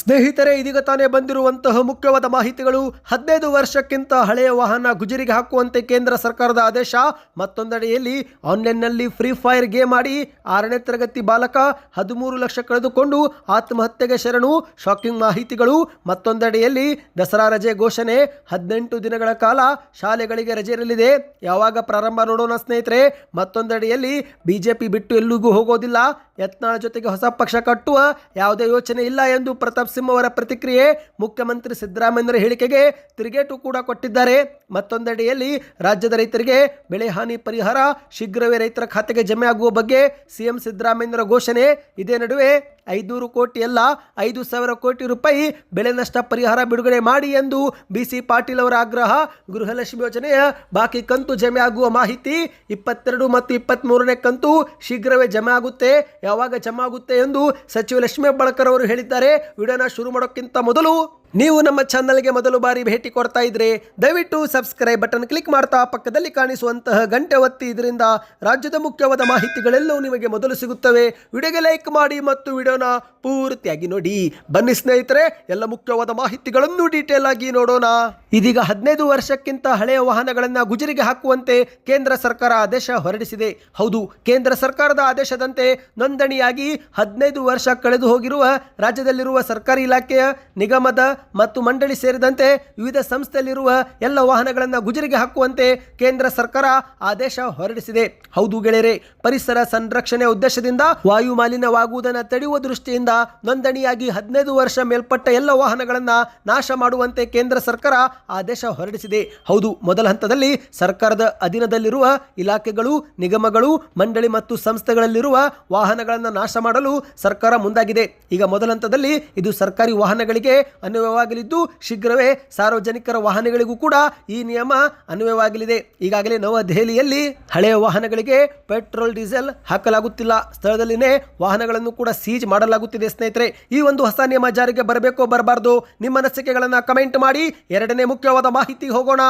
ಸ್ನೇಹಿತರೆ, ಇದೀಗ ತಾನೇ ಬಂದಿರುವಂತಹ ಮುಖ್ಯವಾದ ಮಾಹಿತಿಗಳು. ಹದಿನೈದು ವರ್ಷಕ್ಕಿಂತ ಹಳೆಯ ವಾಹನ ಗುಜರಿಗೆ ಹಾಕುವಂತೆ ಕೇಂದ್ರ ಸರ್ಕಾರದ ಆದೇಶ. ಮತ್ತೊಂದೆಡೆಯಲ್ಲಿ ಆನ್ಲೈನ್ನಲ್ಲಿ ಫ್ರೀ ಫೈರ್ ಗೇಮ್ ಆಡಿ ಆರನೇ ತರಗತಿ ಬಾಲಕ ಹದಿಮೂರು ಲಕ್ಷ ಕಳೆದುಕೊಂಡು ಆತ್ಮಹತ್ಯೆಗೆ ಶರಣು. ಶಾಕಿಂಗ್ ಮಾಹಿತಿಗಳು. ಮತ್ತೊಂದೆಡೆಯಲ್ಲಿ ದಸರಾ ರಜೆ ಘೋಷಣೆ. ಹದಿನೆಂಟು ದಿನಗಳ ಕಾಲ ಶಾಲೆಗಳಿಗೆ ರಜೆ ಇರಲಿದೆ. ಯಾವಾಗ ಪ್ರಾರಂಭ ನೋಡೋಣ ಸ್ನೇಹಿತರೆ. ಮತ್ತೊಂದೆಡೆಯಲ್ಲಿ ಬಿಜೆಪಿ ಬಿಟ್ಟು ಎಲ್ಲಿಗೂ ಹೋಗೋದಿಲ್ಲ. ಯತ್ನಾಳ ಜೊತೆಗೆ ಹೊಸ ಪಕ್ಷ ಕಟ್ಟುವ ಯಾವುದೇ ಯೋಚನೆ ಇಲ್ಲ ಎಂದು ಪ್ರತಾಪ್ ಸಿಂಹ ಅವರ ಪ್ರತಿಕ್ರಿಯೆ ಮುಖ್ಯಮಂತ್ರಿ ಸಿದ್ದರಾಮಯ್ಯರ ಹೇಳಿಕೆಗೆ ತಿರುಗೇಟು ಕೂಡ ಕೊಟ್ಟಿದ್ದಾರೆ. ಮತ್ತೊಂದೆಡೆಯಲ್ಲಿ ರಾಜ್ಯದ ರೈತರಿಗೆ ಬೆಳೆ ಹಾನಿ ಪರಿಹಾರ, ಶೀಘ್ರವೇ ರೈತರ ಖಾತೆಗೆ ಜಮೆ ಆಗುವ ಬಗ್ಗೆ ಸಿಎಂ ಸಿದ್ದರಾಮಯ್ಯರ ಘೋಷಣೆ. ಇದೇ ನಡುವೆ ಐನೂರು ಕೋಟಿ ಅಲ್ಲ, ಐದು ಸಾವಿರ ಕೋಟಿ ರೂಪಾಯಿ ಬೆಳೆ ನಷ್ಟ ಪರಿಹಾರ ಬಿಡುಗಡೆ ಮಾಡಿ ಎಂದು ಬಿ ಸಿ ಪಾಟೀಲ್ ಅವರ ಆಗ್ರಹ. ಗೃಹಲಕ್ಷ್ಮಿ ಯೋಜನೆಯ ಬಾಕಿ ಕಂತು ಜಮೆ ಆಗುವ ಮಾಹಿತಿ ಇಪ್ಪತ್ತೆರಡು ಮತ್ತು ಇಪ್ಪತ್ತ್ಮೂರನೇ ಕಂತು ಶೀಘ್ರವೇ ಜಮೆ ಆಗುತ್ತೆ. ಯಾವಾಗ ಜಮೆ ಆಗುತ್ತೆ ಎಂದು ಸಚಿವ ಲಕ್ಷ್ಮೀ ಹೆಬ್ಬಾಳ್ಕರ್ ಅವರು ಹೇಳಿದ್ದಾರೆ. ವಿಡಿಯೋನ ಶುರು ಮಾಡೋಕ್ಕಿಂತ ಮೊದಲು ನೀವು ನಮ್ಮ ಚಾನಲ್ಗೆ ಮೊದಲು ಬಾರಿ ಭೇಟಿ ಕೊಡ್ತಾ ಇದ್ರೆ ದಯವಿಟ್ಟು ಸಬ್ಸ್ಕ್ರೈಬ್ ಬಟನ್ ಕ್ಲಿಕ್ ಮಾಡ್ತಾ ಪಕ್ಕದಲ್ಲಿ ಕಾಣಿಸುವಂತಹ ಗಂಟೆ ಒತ್ತಿ ಇದರಿಂದ ರಾಜ್ಯದ ಮುಖ್ಯವಾದ ಮಾಹಿತಿಗಳೆಲ್ಲವೂ ನಿಮಗೆ ಮೊದಲು ಸಿಗುತ್ತವೆ. ವಿಡಿಯೋಗೆ ಲೈಕ್ ಮಾಡಿ ಮತ್ತು ವಿಡಿಯೋನ ಪೂರ್ತಿಯಾಗಿ ನೋಡಿ. ಬನ್ನಿ ಸ್ನೇಹಿತರೆ, ಎಲ್ಲ ಮುಖ್ಯವಾದ ಮಾಹಿತಿಗಳನ್ನು ಡೀಟೇಲ್ ಆಗಿ ನೋಡೋಣ. ಇದೀಗ ಹದಿನೈದು ವರ್ಷಕ್ಕಿಂತ ಹಳೆಯ ವಾಹನಗಳನ್ನು ಗುಜರಿಗೆ ಹಾಕುವಂತೆ ಕೇಂದ್ರ ಸರ್ಕಾರ ಆದೇಶ ಹೊರಡಿಸಿದೆ. ಹೌದು, ಕೇಂದ್ರ ಸರ್ಕಾರದ ಆದೇಶದಂತೆ ನೋಂದಣಿಯಾಗಿ ಹದಿನೈದು ವರ್ಷ ಕಳೆದು ಹೋಗಿರುವ ರಾಜ್ಯದಲ್ಲಿರುವ ಸರ್ಕಾರಿ ಇಲಾಖೆಯ, ನಿಗಮದ ಮತ್ತು ಮಂಡಳಿ ಸೇರಿದಂತೆ ವಿವಿಧ ಸಂಸ್ಥೆಯಲ್ಲಿರುವ ಎಲ್ಲ ವಾಹನಗಳನ್ನು ಗುಜರಿಗೆ ಹಾಕುವಂತೆ ಕೇಂದ್ರ ಸರ್ಕಾರ ಆದೇಶ ಹೊರಡಿಸಿದೆ. ಹೌದು ಗೆಳೆಯರೆ, ಪರಿಸರ ಸಂರಕ್ಷಣೆ ಉದ್ದೇಶದಿಂದ ವಾಯು ಮಾಲಿನ್ಯವಾಗುವುದನ್ನು ತಡೆಯುವ ದೃಷ್ಟಿಯಿಂದ ನೋಂದಣಿಯಾಗಿ ಹದಿನೈದು ವರ್ಷ ಮೇಲ್ಪಟ್ಟ ಎಲ್ಲ ವಾಹನಗಳನ್ನು ನಾಶ ಮಾಡುವಂತೆ ಕೇಂದ್ರ ಸರ್ಕಾರ ಆದೇಶ ಹೊರಡಿಸಿದೆ. ಹೌದು, ಮೊದಲ ಹಂತದಲ್ಲಿ ಸರ್ಕಾರದ ಅಧೀನದಲ್ಲಿರುವ ಇಲಾಖೆಗಳು, ನಿಗಮಗಳು, ಮಂಡಳಿ ಮತ್ತು ಸಂಸ್ಥೆಗಳಲ್ಲಿರುವ ವಾಹನಗಳನ್ನು ನಾಶ ಮಾಡಲು ಸರ್ಕಾರ ಮುಂದಾಗಿದೆ. ಈಗ ಮೊದಲ ಹಂತದಲ್ಲಿ ಇದು ಸರ್ಕಾರಿ ವಾಹನಗಳಿಗೆ ಅನ್ವಯವಾಗಲಿದ್ದು, ಶೀಘ್ರವೇ ಸಾರ್ವಜನಿಕರ ವಾಹನಗಳಿಗೂ ಕೂಡ ಈ ನಿಯಮ ಅನ್ವಯವಾಗಲಿದೆ. ಈಗಾಗಲೇ ನವದೆಹಲಿಯಲ್ಲಿ ಹಳೆಯ ವಾಹನಗಳಿಗೆ ಪೆಟ್ರೋಲ್, ಡೀಸೆಲ್ ಹಾಕಲಾಗುತ್ತಿಲ್ಲ. ಸ್ಥಳದಲ್ಲಿನೇ ವಾಹನಗಳನ್ನು ಕೂಡ ಸೀಜ್ ಮಾಡಲಾಗುತ್ತಿದೆ ಸ್ನೇಹಿತರೆ. ಈ ಒಂದು ಹೊಸ ನಿಯಮ ಜಾರಿಗೆ ಬರಬೇಕೋ ಬರಬಾರ್ದು? ನಿಮ್ಮ ಅನಿಸಿಕೆಗಳನ್ನು ಕಮೆಂಟ್ ಮಾಡಿ. ಎರಡನೇ ಮುಖ್ಯವಾದ ಮಾಹಿತಿ ಹೋಗೋಣ.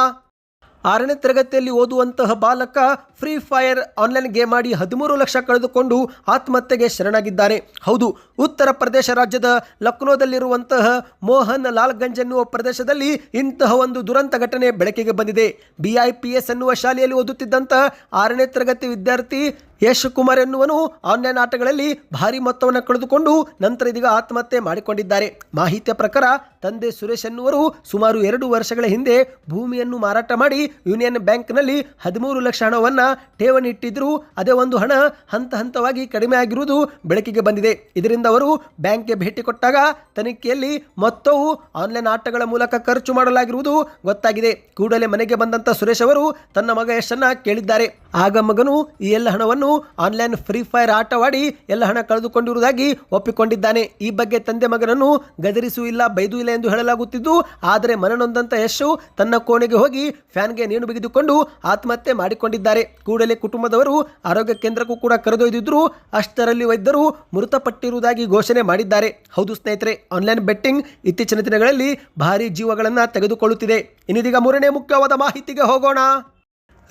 ಆರನೇ ತರಗತಿಯಲ್ಲಿ ಓದುವಂತಹ ಬಾಲಕ ಫ್ರೀ ಫೈರ್ ಆನ್ಲೈನ್ ಗೇಮ್ ಆಡಿ ಹದಿಮೂರು ಲಕ್ಷ ಕಳೆದುಕೊಂಡು ಆತ್ಮಹತ್ಯೆಗೆ ಶರಣಾಗಿದ್ದಾನೆ ಹೌದು, ಉತ್ತರ ಪ್ರದೇಶ ರಾಜ್ಯದ ಲಕ್ನೋದಲ್ಲಿರುವಂತಹ ಮೋಹನ್ ಲಾಲ್ಗಂಜ್ ಎನ್ನುವ ಪ್ರದೇಶದಲ್ಲಿ ಇಂತಹ ಒಂದು ದುರಂತ ಘಟನೆ ಬೆಳಕಿಗೆ ಬಂದಿದೆ. ಬಿಐಪಿಎಸ್ ಎನ್ನುವ ಶಾಲೆಯಲ್ಲಿ ಓದುತ್ತಿದ್ದಂತಹ ಆರನೇ ತರಗತಿ ವಿದ್ಯಾರ್ಥಿ ಯಶ್ ಕುಮಾರ್ ಎನ್ನುವನು ಆನ್ಲೈನ್ ಆಟಗಳಲ್ಲಿ ಭಾರಿ ಮೊತ್ತವನ್ನು ಕಳೆದುಕೊಂಡು ನಂತರ ಇದೀಗ ಆತ್ಮಹತ್ಯೆ ಮಾಡಿಕೊಂಡಿದ್ದಾರೆ. ಮಾಹಿತಿಯ ಪ್ರಕಾರ ತಂದೆ ಸುರೇಶ್ ಎನ್ನುವರು ಸುಮಾರು ಎರಡು ವರ್ಷಗಳ ಹಿಂದೆ ಭೂಮಿಯನ್ನು ಮಾರಾಟ ಮಾಡಿ ಯೂನಿಯನ್ ಬ್ಯಾಂಕ್ನಲ್ಲಿ ಹದಿಮೂರು ಲಕ್ಷ ಹಣವನ್ನು ಠೇವಣಿ ಇಟ್ಟಿದ್ದರು ಅದೇ ಒಂದು ಹಣ ಹಂತ ಹಂತವಾಗಿ ಕಡಿಮೆ ಆಗಿರುವುದು ಬೆಳಕಿಗೆ ಬಂದಿದೆ. ಇದರಿಂದ ಅವರು ಬ್ಯಾಂಕ್ಗೆ ಭೇಟಿ ಕೊಟ್ಟಾಗ ತನಿಖೆಯಲ್ಲಿ ಮೊತ್ತವು ಆನ್ಲೈನ್ ಆಟಗಳ ಮೂಲಕ ಖರ್ಚು ಮಾಡಲಾಗಿರುವುದು ಗೊತ್ತಾಗಿದೆ. ಕೂಡಲೇ ಮನೆಗೆ ಬಂದಂತ ಸುರೇಶ್ ಅವರು ತನ್ನ ಮಗ ಯಶನ್ನ ಕೇಳಿದ್ದಾರೆ. ಆಗ ಮಗನು ಈ ಎಲ್ಲ ಹಣವನ್ನು ಆನ್ಲೈನ್ ಫ್ರೀ ಫೈರ್ ಆಟವಾಡಿ ಎಲ್ಲ ಹಣ ಕಳೆದುಕೊಂಡಿರುವುದಾಗಿ ಒಪ್ಪಿಕೊಂಡಿದ್ದಾನೆ. ಈ ಬಗ್ಗೆ ತಂದೆ ಮಗನನ್ನು ಗದರಿಸೂ ಇಲ್ಲ, ಬೈದು ಇಲ್ಲ ಎಂದು ಹೇಳಲಾಗುತ್ತಿದ್ದು, ಆದರೆ ಮನನೊಂದಂತ ಯಶು ತನ್ನ ಕೋಣೆಗೆ ಹೋಗಿ ಫ್ಯಾನ್ಗೆ ನೇಣು ಬಿಗಿದುಕೊಂಡು ಆತ್ಮಹತ್ಯೆ ಮಾಡಿಕೊಂಡಿದ್ದಾರೆ. ಕೂಡಲೇ ಕುಟುಂಬದವರು ಆರೋಗ್ಯ ಕೇಂದ್ರಕ್ಕೂ ಕೂಡ ಕರೆದೊಯ್ದಿದ್ರು ಅಷ್ಟರಲ್ಲಿ ವೈದ್ಯರು ಮೃತಪಟ್ಟಿರುವುದಾಗಿ ಘೋಷಣೆ ಮಾಡಿದ್ದಾರೆ. ಹೌದು ಸ್ನೇಹಿತರೆ, ಆನ್ಲೈನ್ ಬೆಟ್ಟಿಂಗ್ ಇತ್ತೀಚಿನ ದಿನಗಳಲ್ಲಿ ಭಾರಿ ಜೀವಗಳನ್ನು ತೆಗೆದುಕೊಳ್ಳುತ್ತಿದೆ. ಇನ್ನಿದೀಗ ಮೂರನೇ ಮುಖ್ಯವಾದ ಮಾಹಿತಿಗೆ ಹೋಗೋಣ.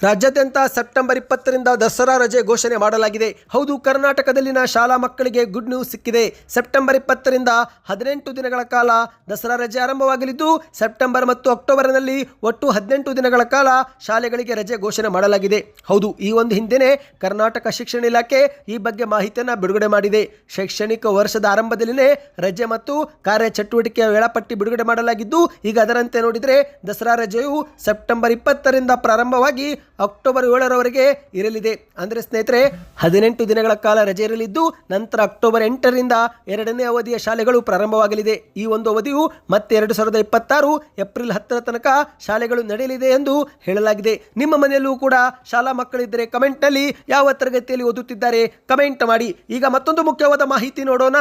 ರಾಜ್ಯಾದ್ಯಂತ ಸೆಪ್ಟೆಂಬರ್ ಇಪ್ಪತ್ತರಿಂದ ದಸರಾ ರಜೆ ಘೋಷಣೆ ಮಾಡಲಾಗಿದೆ. ಹೌದು, ಕರ್ನಾಟಕದಲ್ಲಿನ ಶಾಲಾ ಮಕ್ಕಳಿಗೆ ಗುಡ್ ನ್ಯೂಸ್ ಸಿಕ್ಕಿದೆ. ಸೆಪ್ಟೆಂಬರ್ ಇಪ್ಪತ್ತರಿಂದ ಹದಿನೆಂಟು ದಿನಗಳ ಕಾಲ ದಸರಾ ರಜೆ ಆರಂಭವಾಗಲಿದ್ದು, ಸೆಪ್ಟೆಂಬರ್ ಮತ್ತು ಅಕ್ಟೋಬರ್ನಲ್ಲಿ ಒಟ್ಟು ಹದಿನೆಂಟು ದಿನಗಳ ಕಾಲ ಶಾಲೆಗಳಿಗೆ ರಜೆ ಘೋಷಣೆ ಮಾಡಲಾಗಿದೆ. ಹೌದು, ಈ ಒಂದು ಹಿಂದೆನೆ ಕರ್ನಾಟಕ ಶಿಕ್ಷಣ ಇಲಾಖೆ ಈ ಬಗ್ಗೆ ಮಾಹಿತಿಯನ್ನು ಬಿಡುಗಡೆ ಮಾಡಿದೆ. ಶೈಕ್ಷಣಿಕ ವರ್ಷದ ಆರಂಭದಲ್ಲಿನೇ ರಜೆ ಮತ್ತು ಕಾರ್ಯ ಚಟುವಟಿಕೆಯ ವೇಳಾಪಟ್ಟಿ ಬಿಡುಗಡೆ ಮಾಡಲಾಗಿದ್ದು, ಈಗ ಅದರಂತೆ ನೋಡಿದರೆ ದಸರಾ ರಜೆಯು ಸೆಪ್ಟೆಂಬರ್ ಇಪ್ಪತ್ತರಿಂದ ಪ್ರಾರಂಭವಾಗಿ ಅಕ್ಟೋಬರ್ ಏಳರವರೆಗೆ ಇರಲಿದೆ. ಅಂದರೆ ಸ್ನೇಹಿತರೆ, ಹದಿನೆಂಟು ದಿನಗಳ ಕಾಲ ರಜೆ ಇರಲಿದ್ದು, ನಂತರ ಅಕ್ಟೋಬರ್ ಎಂಟರಿಂದ ಎರಡನೇ ಅವಧಿಯ ಶಾಲೆಗಳು ಪ್ರಾರಂಭವಾಗಲಿದೆ. ಈ ಒಂದು ಅವಧಿಯು ಮತ್ತೆ ಎರಡು ಸಾವಿರದ ಇಪ್ಪತ್ತಾರು ಏಪ್ರಿಲ್ ಹತ್ತರ ತನಕ ಶಾಲೆಗಳು ನಡೆಯಲಿದೆ ಎಂದು ಹೇಳಲಾಗಿದೆ. ನಿಮ್ಮ ಮನೆಯಲ್ಲೂ ಕೂಡ ಶಾಲಾ ಮಕ್ಕಳಿದ್ದರೆ ಕಮೆಂಟ್ನಲ್ಲಿ ಯಾವ ತರಗತಿಯಲ್ಲಿ ಓದುತ್ತಿದ್ದಾರೆ ಕಮೆಂಟ್ ಮಾಡಿ. ಈಗ ಮತ್ತೊಂದು ಮುಖ್ಯವಾದ ಮಾಹಿತಿ ನೋಡೋಣ.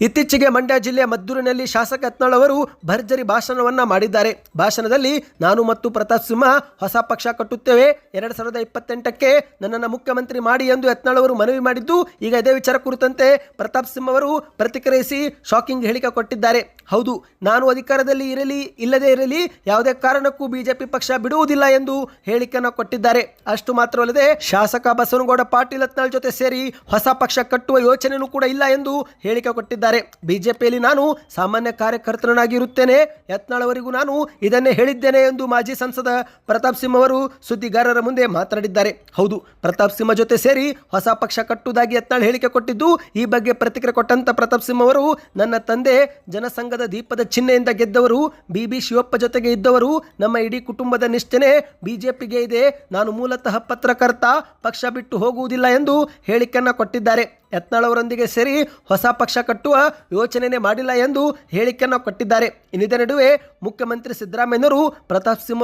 ಇತ್ತೀಚೆಗೆ ಮಂಡ್ಯ ಜಿಲ್ಲೆಯ ಮದ್ದೂರಿನಲ್ಲಿ ಶಾಸಕ ಯತ್ನಾಳ್ ಅವರು ಭರ್ಜರಿ ಭಾಷಣವನ್ನ ಮಾಡಿದ್ದಾರೆ. ಭಾಷಣದಲ್ಲಿ ನಾನು ಮತ್ತು ಪ್ರತಾಪ್ ಸಿಂಹ ಹೊಸ ಪಕ್ಷ ಕಟ್ಟುತ್ತೇವೆ. ಎರಡು ಸಾವಿರದ ಇಪ್ಪತ್ತೆಂಟಕ್ಕೆ ನನ್ನನ್ನು ಮುಖ್ಯಮಂತ್ರಿ ಮಾಡಿ ಎಂದು ಯತ್ನಾಳ್ ಅವರು ಮನವಿ ಮಾಡಿದ್ದು, ಈಗ ಇದೇ ವಿಚಾರ ಕುರಿತಂತೆ ಪ್ರತಾಪ್ ಸಿಂಹ ಅವರು ಪ್ರತಿಕ್ರಿಯಿಸಿ ಶಾಕಿಂಗ್ ಹೇಳಿಕೆ ಕೊಟ್ಟಿದ್ದಾರೆ. ಹೌದು, ನಾನು ಅಧಿಕಾರದಲ್ಲಿ ಇರಲಿ, ಇಲ್ಲದೇ ಇರಲಿ, ಯಾವುದೇ ಕಾರಣಕ್ಕೂ ಬಿಜೆಪಿ ಪಕ್ಷ ಬಿಡುವುದಿಲ್ಲ ಎಂದು ಹೇಳಿಕೆಯನ್ನು ಕೊಟ್ಟಿದ್ದಾರೆ. ಅಷ್ಟು ಮಾತ್ರವಲ್ಲದೆ ಶಾಸಕ ಬಸವನಗೌಡ ಪಾಟೀಲ್ ಯತ್ನಾಳ್ ಜೊತೆ ಸೇರಿ ಹೊಸ ಪಕ್ಷ ಕಟ್ಟುವ ಯೋಚನೆಯೂ ಕೂಡ ಇಲ್ಲ ಎಂದು ಹೇಳಿಕೆ ಕೊಟ್ಟಿದ್ದಾರೆ. ಕೊಟ್ಟಿದ್ದಾರೆ ಬಿಜೆಪಿಯಲ್ಲಿ ನಾನು ಸಾಮಾನ್ಯ ಕಾರ್ಯಕರ್ತನಾಗಿರುತ್ತೇನೆ ಯತ್ನಾಳವರೆಗೂ ನಾನು ಇದನ್ನೇ ಹೇಳಿದ್ದೇನೆ ಎಂದು ಮಾಜಿ ಸಂಸದ ಪ್ರತಾಪ್ ಸಿಂಹ ಅವರು ಸುದ್ದಿಗಾರರ ಮುಂದೆ ಮಾತನಾಡಿದ್ದಾರೆ. ಹೌದು, ಪ್ರತಾಪ್ ಸಿಂಹ ಜೊತೆ ಸೇರಿ ಹೊಸ ಪಕ್ಷ ಕಟ್ಟುವುದಾಗಿ ಯತ್ನಾಳ್ ಹೇಳಿಕೆ ಕೊಟ್ಟಿದ್ದು, ಈ ಬಗ್ಗೆ ಪ್ರತಿಕ್ರಿಯೆ ಕೊಟ್ಟಂತ ಪ್ರತಾಪ್ ಸಿಂಹ ಅವರು ನನ್ನ ತಂದೆ, ಜನಸಂಘದ ದೀಪದ ಚಿಹ್ನೆಯಿಂದ ಗೆದ್ದವರು, ಬಿ ಬಿ ಶಿವಪ್ಪ ಜೊತೆಗೆ ಇದ್ದವರು, ನಮ್ಮ ಇಡೀ ಕುಟುಂಬದ ನಿಷ್ಠೆನೆ ಬಿಜೆಪಿಗೆ ಇದೆ. ನಾನು ಮೂಲತಃ ಪತ್ರಕರ್ತ, ಪಕ್ಷ ಬಿಟ್ಟು ಹೋಗುವುದಿಲ್ಲ ಎಂದು ಹೇಳಿಕೆಯನ್ನು ಕೊಟ್ಟಿದ್ದಾರೆ. ಯತ್ನಾಳ್ ಅವರೊಂದಿಗೆ ಸೇರಿ ಹೊಸ ಪಕ್ಷ ಕಟ್ಟುವ ಯೋಚನೆಯೇ ಮಾಡಿಲ್ಲ ಎಂದು ಹೇಳಿಕೆಯನ್ನು ಕೊಟ್ಟಿದ್ದಾರೆ. ಇನ್ನಿದ ನಡುವೆ ಮುಖ್ಯಮಂತ್ರಿ ಸಿದ್ದರಾಮಯ್ಯನವರು ಪ್ರತಾಪ್ ಸಿಂಹ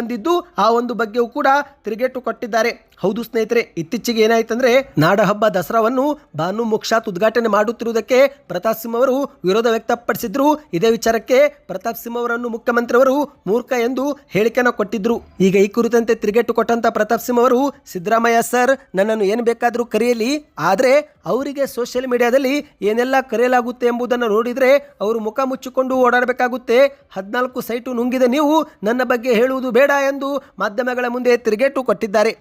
ಅಂದಿದ್ದು ಆ ಒಂದು ಬಗ್ಗೆಯೂ ಕೂಡ ತಿರುಗೇಟು ಕೊಟ್ಟಿದ್ದಾರೆ. ಹೌದು ಸ್ನೇಹಿತರೆ, ಇತ್ತೀಚೆಗೆ ಏನಾಯ್ತಂದ್ರೆ ನಾಡ ಹಬ್ಬ ದಸರಾವನ್ನು ಭಾನು ಮುಕ್ಷಾತ್ ಉದ್ಘಾಟನೆ ಮಾಡುತ್ತಿರುವುದಕ್ಕೆ ಪ್ರತಾಪ್ ಸಿಂಹ ಅವರು ವಿರೋಧ ವ್ಯಕ್ತಪಡಿಸಿದ್ರು. ಇದೇ ವಿಚಾರಕ್ಕೆ ಪ್ರತಾಪ್ ಸಿಂಹ ಅವರನ್ನು ಮುಖ್ಯಮಂತ್ರಿಯವರು ಮೂರ್ಖ ಎಂದು ಹೇಳಿಕೆಯನ್ನು ಕೊಟ್ಟಿದ್ರು. ಈಗ ಈ ಕುರಿತಂತೆ ತಿರುಗೇಟು ಕೊಟ್ಟಂತ ಪ್ರತಾಪ್ ಸಿಂಹ ಅವರು ಸಿದ್ದರಾಮಯ್ಯ ಸರ್, ನನ್ನನ್ನು ಏನು ಬೇಕಾದರೂ ಕರೆಯಲಿ ಆದರೆ ಅವರಿಗೆ ಸೋಷಿಯಲ್ ಮೀಡಿಯಾದಲ್ಲಿ ಏನೆಲ್ಲ ಕರೆಯಲಾಗುತ್ತೆ ಎಂಬುದನ್ನು ನೋಡಿದರೆ ಅವರು ಮುಖ ಮುಚ್ಚಿಕೊಂಡು ಓಡಾಡಬೇಕಾಗುತ್ತೆ. ಹದಿನಾಲ್ಕು ಸೈಟು ನುಂಗಿದ. ನೀವು ನನ್ನ ಬಗ್ಗೆ ಹೇಳುವುದು ಬೇಡ ಎಂದು ಮಾಧ್ಯಮಗಳ ಮುಂದೆ ತಿರುಗೇಟು ಕೊಟ್ಟಿದ್ದಾರೆ.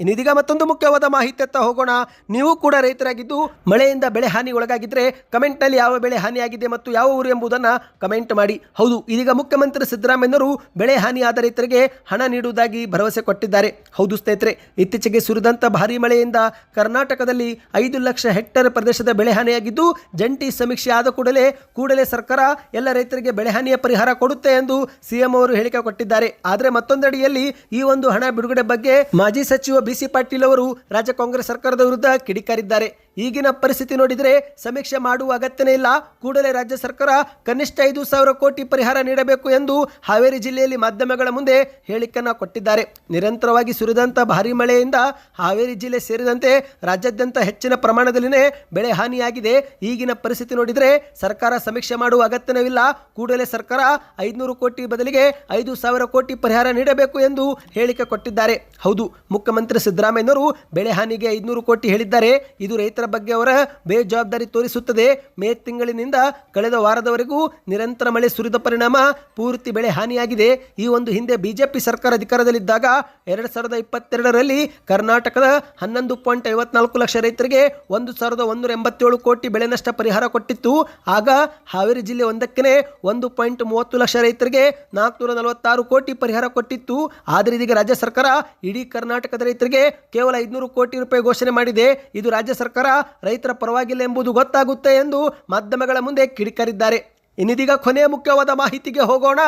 ಇನ್ನಿದೀಗ ಮತ್ತೊಂದು ಮುಖ್ಯವಾದ ಮಾಹಿತಿ ಅತ್ತ ಹೋಗೋಣ. ನೀವು ಕೂಡ ರೈತರಾಗಿದ್ದು, ಮಳೆಯಿಂದ ಬೆಳೆ ಹಾನಿ ಒಳಗಾಗಿದ್ದರೆ ಕಮೆಂಟ್ನಲ್ಲಿ ಯಾವ ಬೆಳೆ ಹಾನಿಯಾಗಿದೆ ಮತ್ತು ಯಾವ ಊರು ಎಂಬುದನ್ನು ಕಮೆಂಟ್ ಮಾಡಿ. ಹೌದು, ಇದೀಗ ಮುಖ್ಯಮಂತ್ರಿ ಸಿದ್ದರಾಮಯ್ಯನವರು ಬೆಳೆ ಹಾನಿಯಾದ ರೈತರಿಗೆ ಹಣ ನೀಡುವುದಾಗಿ ಭರವಸೆ ಕೊಟ್ಟಿದ್ದಾರೆ. ಹೌದು ಸ್ನೇಹಿತರೆ, ಇತ್ತೀಚೆಗೆ ಸುರಿದಂಥ ಭಾರೀ ಮಳೆಯಿಂದ ಕರ್ನಾಟಕದಲ್ಲಿ ಐದು ಲಕ್ಷ ಹೆಕ್ಟೇರ್ ಪ್ರದೇಶದ ಬೆಳೆ ಹಾನಿಯಾಗಿದ್ದು, ಜಂಟಿ ಸಮೀಕ್ಷೆ ಆದ ಕೂಡಲೇ ಕೂಡಲೇ ಸರ್ಕಾರ ಎಲ್ಲ ರೈತರಿಗೆ ಬೆಳೆ ಹಾನಿಯ ಪರಿಹಾರ ಕೊಡುತ್ತೆ ಎಂದು ಸಿಎಂ ಅವರು ಹೇಳಿಕೆ ಕೊಟ್ಟಿದ್ದಾರೆ. ಆದರೆ ಮತ್ತೊಂದಡಿಯಲ್ಲಿ ಈ ಒಂದು ಹಣ ಬಿಡುಗಡೆ ಬಗ್ಗೆ ಮಾಜಿ ಸಚಿವ ಬಿಸಿ ಪಾಟೀಲ್ ಅವರು ರಾಜ್ಯ ಕಾಂಗ್ರೆಸ್ ಸರ್ಕಾರದ ವಿರುದ್ಧ ಕಿಡಿಕಾರಿದ್ದಾರೆ. ಈಗಿನ ಪರಿಸ್ಥಿತಿ ನೋಡಿದರೆ ಸಮೀಕ್ಷೆ ಮಾಡುವ ಅಗತ್ಯನೇ ಇಲ್ಲ. ಕೂಡಲೇ ರಾಜ್ಯ ಸರ್ಕಾರ ಕನಿಷ್ಠ ಐದು ಸಾವಿರ ಕೋಟಿ ಪರಿಹಾರ ನೀಡಬೇಕು ಎಂದು ಹಾವೇರಿ ಜಿಲ್ಲೆಯಲ್ಲಿ ಮಾಧ್ಯಮಗಳ ಮುಂದೆ ಹೇಳಿಕೆಯನ್ನು ಕೊಟ್ಟಿದ್ದಾರೆ. ನಿರಂತರವಾಗಿ ಸುರಿದಂಥ ಭಾರೀ ಮಳೆಯಿಂದ ಹಾವೇರಿ ಜಿಲ್ಲೆ ಸೇರಿದಂತೆ ರಾಜ್ಯಾದ್ಯಂತ ಹೆಚ್ಚಿನ ಪ್ರಮಾಣದಲ್ಲಿನೇ ಬೆಳೆ ಹಾನಿಯಾಗಿದೆ. ಈಗಿನ ಪರಿಸ್ಥಿತಿ ನೋಡಿದರೆ ಸರ್ಕಾರ ಸಮೀಕ್ಷೆ ಮಾಡುವ ಅಗತ್ಯವಿಲ್ಲ ಕೂಡಲೇ ಸರ್ಕಾರ ಐದುನೂರು ಕೋಟಿ ಬದಲಿಗೆ ಐದು ಸಾವಿರ ಕೋಟಿ ಪರಿಹಾರ ನೀಡಬೇಕು ಎಂದು ಹೇಳಿಕೆ ಕೊಟ್ಟಿದ್ದಾರೆ. ಹೌದು, ಮುಖ್ಯಮಂತ್ರಿ ಸಿದ್ದರಾಮಯ್ಯನವರು ಬೆಳೆ ಹಾನಿಗೆ ಐದುನೂರು ಕೋಟಿ ಹೇಳಿದ್ದಾರೆ. ಇದು ರೈತರ ಬಗ್ಗೆ ಅವರ ಬೇಜವಾಬ್ದಾರಿ ತೋರಿಸುತ್ತದೆ. ಮೇ ತಿಂಗಳಿನಿಂದ ಕಳೆದ ವಾರದವರೆಗೂ ನಿರಂತರ ಮಳೆ ಸುರಿದ ಪರಿಣಾಮ ಪೂರ್ತಿ ಬೆಳೆ ಹಾನಿಯಾಗಿದೆ. ಈ ಒಂದು ಹಿಂದೆ ಬಿಜೆಪಿ ಸರ್ಕಾರ ಅಧಿಕಾರದಲ್ಲಿದ್ದಾಗ ಎರಡು ಸಾವಿರದ ಇಪ್ಪತ್ತೆರಡರಲ್ಲಿ ಕರ್ನಾಟಕದ ಹನ್ನೊಂದು ಪಾಯಿಂಟ್ ಐವತ್ನಾಲ್ಕು ಲಕ್ಷ ರೈತರಿಗೆ ಒಂದು ಸಾವಿರದ ಒಂದೂರ ಎಂಬತ್ತೇಳು ಕೋಟಿ ಬೆಳೆ ನಷ್ಟ ಪರಿಹಾರ ಕೊಟ್ಟಿತ್ತು. ಆಗ ಹಾವೇರಿ ಜಿಲ್ಲೆ ಒಂದಕ್ಕೆ ಒಂದು ಪಾಯಿಂಟ್ ಮೂವತ್ತು ಲಕ್ಷ ರೈತರಿಗೆ ನಾಲ್ಕುನೂರ ನಲವತ್ತಾರು ಕೋಟಿ ಪರಿಹಾರ ಕೊಟ್ಟಿತ್ತು. ಆದರೆ ಇದೀಗ ರಾಜ್ಯ ಸರ್ಕಾರ ಇಡೀ ಕರ್ನಾಟಕದ ರೈತರಿಗೆ ಕೇವಲ ಐದುನೂರು ಕೋಟಿ ರೂಪಾಯಿ ಘೋಷಣೆ ಮಾಡಿದೆ. ಇದು ರಾಜ್ಯ ಸರ್ಕಾರ ರೈತರ ಪರವಾಗಿಲ್ಲ ಎಂಬುದು ಗೊತ್ತಾಗುತ್ತೆ ಎಂದು ಮಾಧ್ಯಮಗಳ ಮುಂದೆ ಕಿಡಿಕರಿದ್ದಾರೆ. ಇನ್ನಿದೀಗ ಕೊನೆಯ ಮುಖ್ಯವಾದ ಮಾಹಿತಿಗೆ ಹೋಗೋಣ.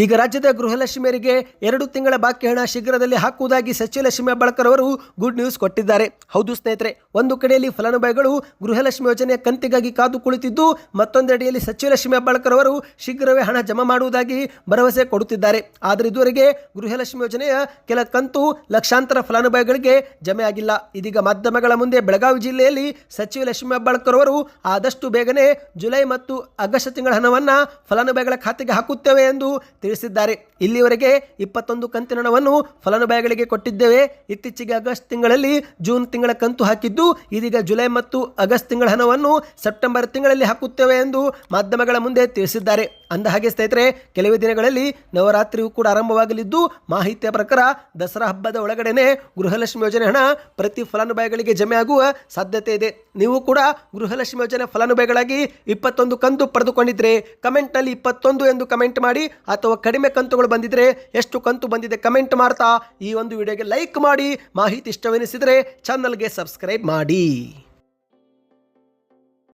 ಈಗ ರಾಜ್ಯದ ಗೃಹಲಕ್ಷ್ಮಿಯರಿಗೆ ಎರಡು ತಿಂಗಳ ಬಾಕಿ ಹಣ ಶೀಘ್ರದಲ್ಲಿ ಹಾಕುವುದಾಗಿ ಸಚಿವಲಕ್ಷ್ಮಿ ಹೆಬ್ಬಾಳ್ಕರ್ ಅವರು ಗುಡ್ ನ್ಯೂಸ್ ಕೊಟ್ಟಿದ್ದಾರೆ. ಹೌದು ಸ್ನೇಹಿತರೆ, ಒಂದು ಕಡೆಯಲ್ಲಿ ಫಲಾನುಭವಿಗಳು ಗೃಹಲಕ್ಷ್ಮಿ ಯೋಜನೆಯ ಕಂತಿಗಾಗಿ ಕಾದು ಕುಳಿತಿದ್ದು ಮತ್ತೊಂದೆಡೆಯಲ್ಲಿ ಸಚಿವಲಕ್ಷ್ಮಿ ಹೆಬ್ಬಾಳ್ಕರ್ ಅವರು ಶೀಘ್ರವೇ ಹಣ ಜಮಾ ಮಾಡುವುದಾಗಿ ಭರವಸೆ ಕೊಡುತ್ತಿದ್ದಾರೆ. ಆದರೆ ಇದುವರೆಗೆ ಗೃಹಲಕ್ಷ್ಮಿ ಯೋಜನೆಯ ಕೆಲ ಕಂತು ಲಕ್ಷಾಂತರ ಫಲಾನುಭವಿಗಳಿಗೆ ಜಮೆ ಆಗಿಲ್ಲ. ಇದೀಗ ಮಾಧ್ಯಮಗಳ ಮುಂದೆ ಬೆಳಗಾವಿ ಜಿಲ್ಲೆಯಲ್ಲಿ ಸಚಿವ ಲಕ್ಷ್ಮಿ ಅವರು ಆದಷ್ಟು ಬೇಗನೆ ಜುಲೈ ಮತ್ತು ಆಗಸ್ಟ್ ತಿಂಗಳ ಹಣವನ್ನು ಫಲಾನುಭವಿಗಳ ಖಾತೆಗೆ ಹಾಕುತ್ತೇವೆ ಎಂದು ತಿಳಿಸಿದ್ದಾರೆ. ಇಲ್ಲಿವರೆಗೆ ಇಪ್ಪತ್ತೊಂದು ಕಂತಿನ ಹಣವನ್ನು ಫಲಾನುಭವಿಗಳಿಗೆ ಕೊಟ್ಟಿದ್ದೇವೆ. ಇತ್ತೀಚೆಗೆ ಆಗಸ್ಟ್ ತಿಂಗಳಲ್ಲಿ ಜೂನ್ ತಿಂಗಳ ಕಂತು ಹಾಕಿದ್ದು, ಇದೀಗ ಜುಲೈ ಮತ್ತು ಆಗಸ್ಟ್ ತಿಂಗಳ ಹಣವನ್ನು ಸೆಪ್ಟೆಂಬರ್ ತಿಂಗಳಲ್ಲಿ ಹಾಕುತ್ತೇವೆ ಎಂದು ಮಾಧ್ಯಮಗಳ ಮುಂದೆ ತಿಳಿಸಿದ್ದಾರೆ. ಅಂದ ಹಾಗೆ ಸ್ನೇಹಿತರೆ, ಕೆಲವೇ ದಿನಗಳಲ್ಲಿ ನವರಾತ್ರಿಯೂ ಕೂಡ ಆರಂಭವಾಗಲಿದ್ದು, ಮಾಹಿತಿಯ ಪ್ರಕಾರ ದಸರಾ ಹಬ್ಬದ ಒಳಗಡೆನೆ ಗೃಹಲಕ್ಷ್ಮಿ ಯೋಜನೆ ಹಣ ಪ್ರತಿ ಫಲಾನುಭವಿಗಳಿಗೆ ಜಮೆ ಆಗುವ ಸಾಧ್ಯತೆ ಇದೆ. ನೀವು ಕೂಡ ಗೃಹಲಕ್ಷ್ಮಿ ಯೋಜನೆ ಫಲಾನುಭವಿಗಳಾಗಿ ಇಪ್ಪತ್ತೊಂದು ಕಂತು ಪಡೆದುಕೊಂಡಿದ್ರೆ, ಕಮೆಂಟ್ನಲ್ಲಿ ಇಪ್ಪತ್ತೊಂದು ಎಂದು ಕಮೆಂಟ್ ಮಾಡಿ ಅಥವಾ ಕಡಿಮೆ ಕಂತುಗಳು ಬಂದಿದ್ರೆ ಎಷ್ಟು ಕಂತು ಬಂದಿದೆ ಕಮೆಂಟ್ ಮಾಡ್ತಾ ಈ ಒಂದು ವಿಡಿಯೋಗೆ ಲೈಕ್ ಮಾಡಿ, ಮಾಹಿತಿ ಇಷ್ಟವೆನಿಸಿದರೆ ಚಾನಲ್ಗೆ ಸಬ್ಸ್ಕ್ರೈಬ್ ಮಾಡಿ.